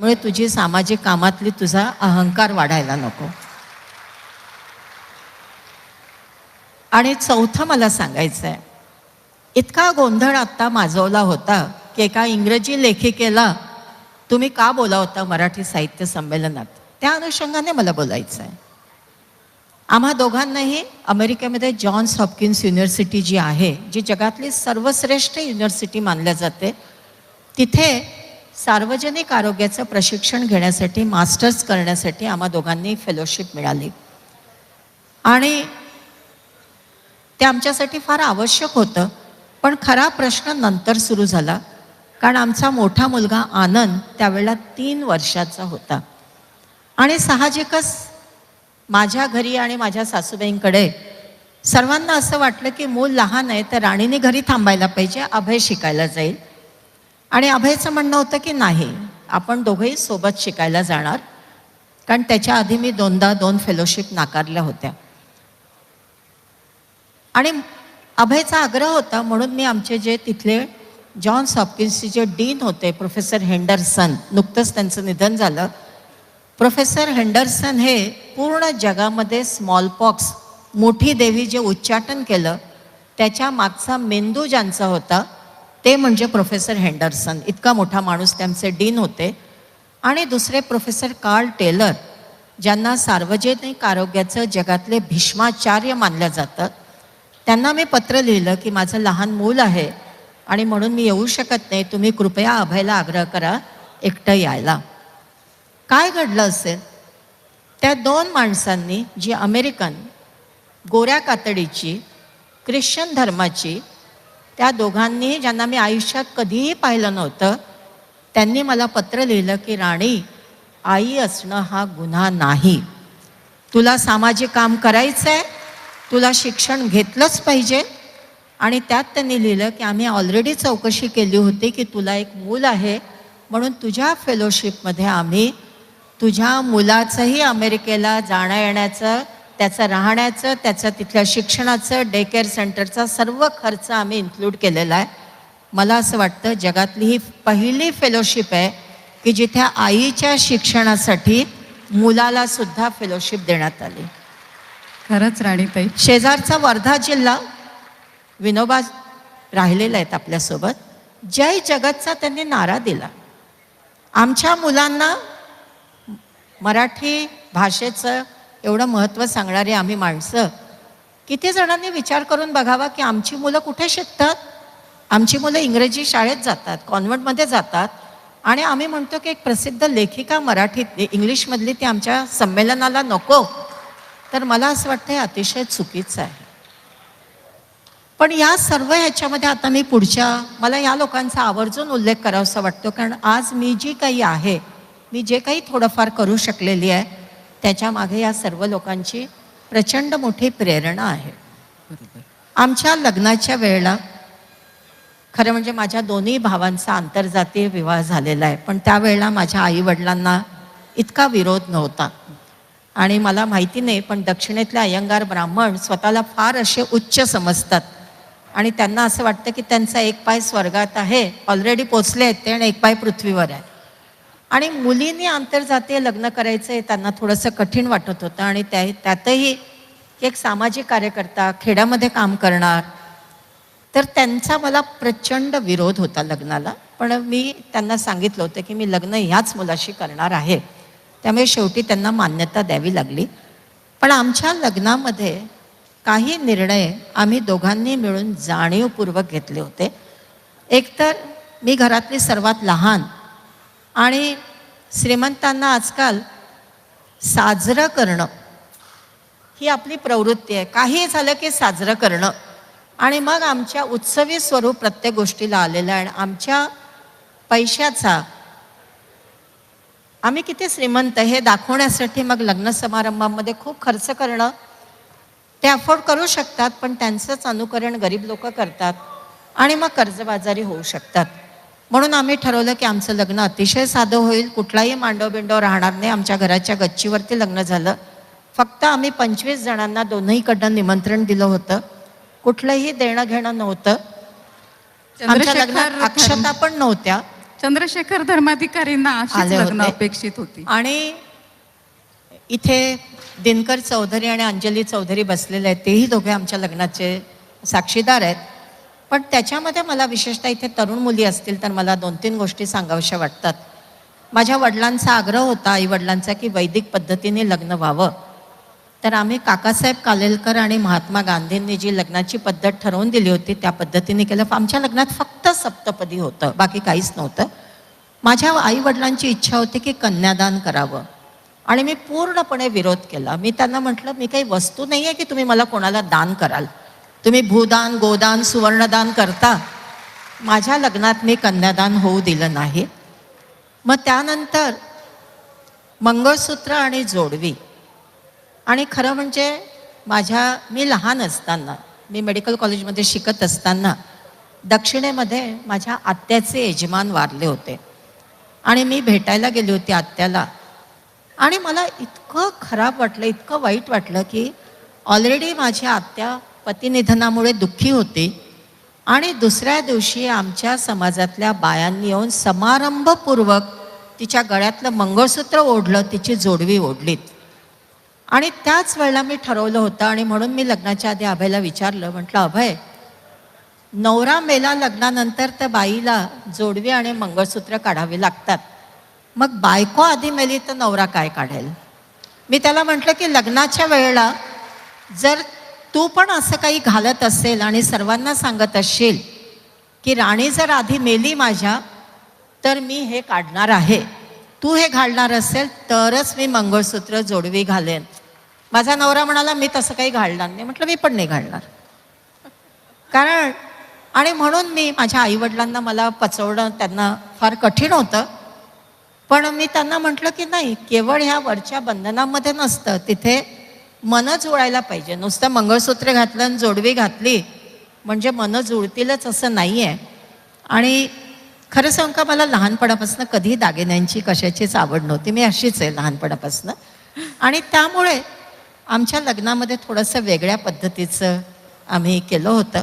त्यामुळे तुझी सामाजिक कामातली तुझा अहंकार वाढायला नको. आणि चौथं मला सांगायचं आहे इतका गोंधळ आत्ता माजवला होता की एका इंग्रजी लेखिकेला तुम्ही का बोला होता मराठी साहित्य संमेलनात? त्या अनुषंगाने मला बोलायचं आहे आम्हा दोघांनाही अमेरिकेमध्ये जॉन्स हॉपकिन्स युनिव्हर्सिटी जी आहे जी जगातली सर्वश्रेष्ठ युनिव्हर्सिटी मानल्या जाते तिथे सार्वजनिक आरोग्याचं प्रशिक्षण घेण्यासाठी मास्टर्स करण्यासाठी आम्हा दोघांनी फेलोशिप मिळाली. आणि ते आमच्यासाठी फार आवश्यक होतं पण खरा प्रश्न नंतर सुरू झाला कारण आमचा मोठा मुलगा आनंद त्यावेळेला तीन वर्षाचा होता. आणि साहजिकच माझ्या घरी आणि माझ्या सासूबाईंकडे सर्वांना असं वाटलं की मूल लहान आहे तर राणीने घरी थांबायला पाहिजे अभय शिकायला जाईल. आणि अभयचं म्हणणं होतं की नाही आपण दोघंही सोबत शिकायला जाणार. कारण त्याच्या आधी मी दोनदा दोन फेलोशिप नाकारल्या होत्या. आणि अभयचा आग्रह होता म्हणून मी आमचे जे तिथले जॉन्स हॉपकिन्सचे जे डीन होते प्रोफेसर हेंडरसन नुकतंच त्यांचं निधन झालं. प्रोफेसर हेंडरसन हे पूर्ण जगामध्ये स्मॉलपॉक्स मोठी देवी जे उच्चाटन केलं त्याच्या मागचा मेंदू ज्यांचा होता ते म्हणजे प्रोफेसर हेंडरसन. इतका मोठा माणूस त्यांचे डीन होते. आणि दुसरे प्रोफेसर कार्ल टेलर ज्यांना सार्वजनिक आरोग्याचं जगातले भीष्माचार्य मानलं जातं. त्यांना मी पत्र लिहिलं की माझं लहान मूल आहे आणि म्हणून मी येऊ शकत नाही. तुम्ही कृपया अभयला आग्रह करा एकटं यायला. काय घडलं असेल? त्या दोन माणसांनी जी अमेरिकन गोऱ्या कातडीची ख्रिश्चन धर्माची त्या दोघांनी ज्यांना मी आयुष्यात कधीही पाहिलं नव्हतं त्यांनी मला पत्र लिहिलं की राणी आई असणं हा गुन्हा नाही. तुला सामाजिक काम करायचं आहे तुला शिक्षण घेतलंच पाहिजे. आणि त्यात त्यांनी लिहिलं की आम्ही ऑलरेडी चौकशी केली होती की तुला एक मूल आहे म्हणून तुझ्या फेलोशिपमध्ये आम्ही तुझ्या मुलाचंही अमेरिकेला जाण्या येण्याचं त्याचं राहण्याचं त्याचं तिथल्या शिक्षणाचं डे केअर सेंटरचा सर्व खर्च आम्ही इन्क्लूड केलेला आहे. मला असं वाटतं जगातली ही पहिली फेलोशिप आहे की जिथे आईच्या शिक्षणासाठी मुलाला सुद्धा फेलोशिप देण्यात आली. खरंच राणीताई. शेजारचा वर्धा जिल्हा विनोबा राहिलेला आहेत आपल्यासोबत. जय जगतचा त्यांनी नारा दिला. आमच्या मुलांना मराठी भाषेचं एवढं महत्त्व सांगणारी आम्ही माणसं. किती जणांनी विचार करून बघावा की आमची मुलं कुठे शिकतात? आमची मुलं इंग्रजी शाळेत जातात कॉन्व्हेंटमध्ये जातात. आणि आम्ही म्हणतो की एक प्रसिद्ध लेखिका मराठीत इंग्लिशमधली ती आमच्या संमेलनाला नको. तर मला असं वाटतं हे अतिशय चुकीचं आहे. पण या सर्व ह्याच्यामध्ये आता मी पुढच्या मला या लोकांचा आवर्जून उल्लेख करावासा वाटतो. कारण आज मी जी काही आहे मी जे काही थोडंफार करू शकलेली आहे त्याच्यामागे या सर्व लोकांची प्रचंड मोठी प्रेरणा आहे. आमच्या लग्नाच्या वेळेला खरं म्हणजे माझ्या दोन्ही भावांचा आंतरजातीय विवाह झालेला आहे पण त्यावेळेला माझ्या आईवडिलांना इतका विरोध नव्हता. आणि मला माहिती नाही पण दक्षिणेतले अयंगार ब्राह्मण स्वतःला फार असे उच्च समजतात. आणि त्यांना असं वाटतं की त्यांचा एक पाय स्वर्गात आहे ऑलरेडी पोचले आहेत ते आणि एक पाय पृथ्वीवर आहे. आणि मुलींनी आंतरजातीय लग्न करायचं आहे त्यांना थोडंसं कठीण वाटत होतं आणि त्या त्यातही एक सामाजिक कार्यकर्ता खेड्यामध्ये काम करणार. तर त्यांचा मला प्रचंड विरोध होता लग्नाला. पण मी त्यांना सांगितलं होतं की मी लग्न ह्याच मुलाशी करणार आहे. त्यामुळे शेवटी त्यांना मान्यता द्यावी लागली. पण आमच्या लग्नामध्ये काही निर्णय आम्ही दोघांनी मिळून जाणीवपूर्वक घेतले होते. एकतर मी घरातली सर्वात लहान आणि श्रीमंतांना आजकाल साजरं करणं ही आपली प्रवृत्ती आहे. काही झालं की साजरं करणं. आणि मग आमच्या उत्सवी स्वरूप प्रत्येक गोष्टीला आलेलं आहे. आणि आमच्या पैशाचा आम्ही किती श्रीमंत हे दाखवण्यासाठी मग लग्न समारंभामध्ये खूप खर्च करणं ते अफोर्ड करू शकतात पण त्यांचंच अनुकरण गरीब लोक करतात आणि मग कर्जबाजारी होऊ शकतात. म्हणून आम्ही ठरवलं की आमचं लग्न अतिशय साधं होईल कुठलाही मांडव बिंडव राहणार नाही आमच्या घराच्या गच्चीवरती लग्न झालं. फक्त आम्ही पंचवीस जणांना दोन्हीकडनं निमंत्रण दिलं होतं. कुठलंही देणं घेणं नव्हतं. आमच्या लग्नात चंद्रशेखर अक्षता पण नव्हत्या. चंद्रशेखर धर्माधिकारींना लग्न. अपेक्षित होती. आणि इथे दिनकर चौधरी आणि अंजली चौधरी बसलेले आहेत. तेही दोघे आमच्या लग्नाचे साक्षीदार आहेत. पण त्याच्यामध्ये मला विशेषतः इथे तरुण मुली असतील तर मला दोन तीन गोष्टी सांगाव्याशा वाटतात. माझ्या वडिलांचा आग्रह होता आई वडिलांचा की वैदिक पद्धतीने लग्न व्हावं. तर आम्ही काकासाहेब कालेलकर आणि महात्मा गांधींनी जी लग्नाची पद्धत ठरवून दिली होती त्या पद्धतीने केलं. आमच्या लग्नात फक्त सप्तपदी होतं बाकी काहीच नव्हतं. माझ्या आई वडिलांची इच्छा होती की कन्यादान करावं. आणि मी पूर्णपणे विरोध केला. मी त्यांना म्हटलं मी काही वस्तू नाही आहे की तुम्ही मला कोणाला दान कराल. तुम्ही भूदान गोदान सुवर्णदान करता. माझ्या लग्नात मी कन्यादान होऊ दिलं नाही. मग त्यानंतर मंगळसूत्र आणि जोडवी. आणि खरं म्हणजे माझ्या मी लहान असताना मी मेडिकल कॉलेजमध्ये शिकत असताना दक्षिणेमध्ये माझ्या आत्याचे यजमान वारले होते. आणि मी भेटायला गेली होती आत्याला. आणि मला इतकं खराब वाटलं इतकं वाईट वाटलं की ऑलरेडी माझी आत्या पतिनिधनामुळे दुःखी होती आणि दुसऱ्या दिवशी आमच्या समाजातल्या बायांनी येऊन समारंभपूर्वक तिच्या गळ्यातलं मंगळसूत्र ओढलं तिची जोडवी ओढलीत. आणि त्याच वेळेला मी ठरवलं होतं आणि म्हणून मी लग्नाच्या आधी अभयला विचारलं म्हटलं अभय नवरा मेला लग्नानंतर त्या बाईला जोडवी आणि मंगळसूत्र काढावी लागतात. मग बायको आधी मेली तर नवरा काय काढेल? मी त्याला म्हटलं की लग्नाच्या वेळेला जर तू पण असं काही घालत असेल आणि सर्वांना सांगत असशील की राणी जर आधी मेली माझ्या तर मी हे काढणार आहे. तू हे घालणार असेल तरच मी मंगळसूत्र जोडवी घालेन. माझा नवरा म्हणाला मी तसं काही घालणार नाही. म्हटलं मी पण नाही घालणार. कारण आणि म्हणून मी माझ्या आईवडिलांना मला पचवणं त्यांना फार कठीण होतं. पण मी त्यांना म्हटलं की नाही केवळ ह्या वरच्या बंधनामध्ये नसतं तिथे मन जुळायला पाहिजे. नुसतं मंगळसूत्र घातलं आणि जोडवी घातली म्हणजे मनं जुळतीलच असं नाही आहे आणि खरं सांग का मला लहानपणापासून कधी दागिन्यांची कशाचीच आवड नव्हती. मी अशीच आहे लहानपणापासून. आणि त्यामुळे आमच्या लग्नामध्ये थोडंसं वेगळ्या पद्धतीचं आम्ही केलं होतं.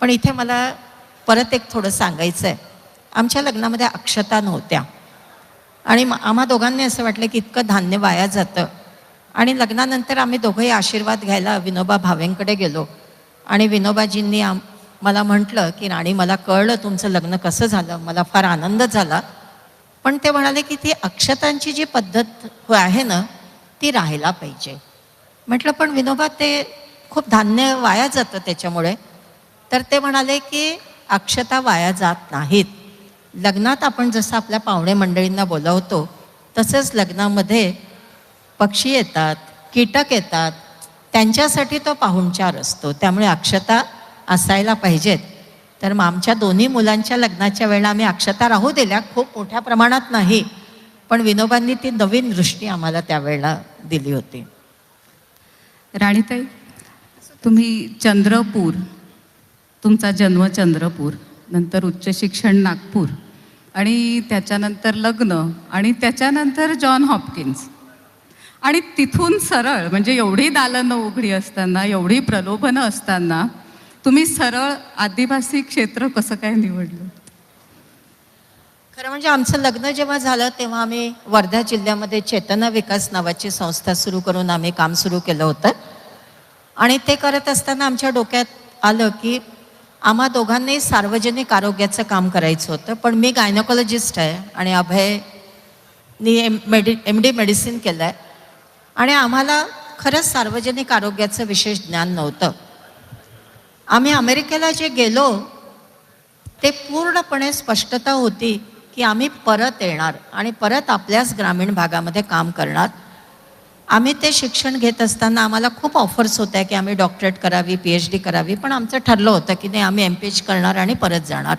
पण इथे मला परत एक थोडं सांगायचं आहे आमच्या लग्नामध्ये अक्षता नव्हत्या. आणि आम्हा दोघांनी असं वाटलं की इतकं धान्य वाया जातं. आणि लग्नानंतर आम्ही दोघंही आशीर्वाद घ्यायला विनोबा भावेंकडे गेलो. आणि विनोबाजींनी आम मला म्हटलं की राणी मला कळलं तुमचं लग्न कसं झालं. मला फार आनंद झाला. पण ते म्हणाले की ती अक्षतांची जी पद्धत आहे ना ती राहायला पाहिजे. म्हटलं पण विनोबा ते खूप धान्य वाया जातं त्याच्यामुळे. तर ते म्हणाले की अक्षता वाया जात नाहीत. लग्नात आपण जसं आपल्या पाहुणे मंडळींना बोलावतो तसंच लग्नामध्ये पक्षी येतात कीटक येतात त्यांच्यासाठी तो पाहुणचार असतो. त्यामुळे अक्षता असायला पाहिजेत. तर मग आमच्या दोन्ही मुलांच्या लग्नाच्या वेळेला आम्ही अक्षता राहू दिल्या. खूप मोठ्या प्रमाणात नाही पण विनोबांनी ती नवीन दृष्टी आम्हाला त्यावेळेला दिली होती. राणीताई तुम्ही चंद्रपूर तुमचा जन्म चंद्रपूर नंतर उच्च शिक्षण नागपूर आणि त्याच्यानंतर लग्न आणि त्याच्यानंतर जॉन हॉपकिन्स आणि तिथून सरळ म्हणजे एवढी दालनं उघडी असताना एवढी प्रलोभनं असताना तुम्ही सरळ आदिवासी क्षेत्र कसं काय निवडलं? खरं म्हणजे आमचं लग्न जेव्हा झालं तेव्हा आम्ही वर्धा जिल्ह्यामध्ये चेतना विकास नावाची संस्था सुरू करून आम्ही काम सुरू केलं होतं. आणि ते करत असताना आमच्या डोक्यात आलं की आम्हा दोघांनाही सार्वजनिक आरोग्याचं काम करायचं होतं पण मी गायनोकॉलॉजिस्ट आहे आणि अभयनी M medi M D medicine केलं आहे आणि आम्हाला खरंच सार्वजनिक आरोग्याचं विशेष ज्ञान नव्हतं. आम्ही अमेरिकेला जे गेलो ते पूर्णपणे स्पष्टता होती की आम्ही परत येणार आणि परत आपल्याच ग्रामीण भागामध्ये काम करणार. आम्ही ते शिक्षण घेत असताना आम्हाला खूप ऑफर्स होत्या की आम्ही डॉक्टरेट करावी पी एच डी करावी पण आमचं ठरलं होतं की नाही आम्ही एम पी एच करणार आणि परत जाणार.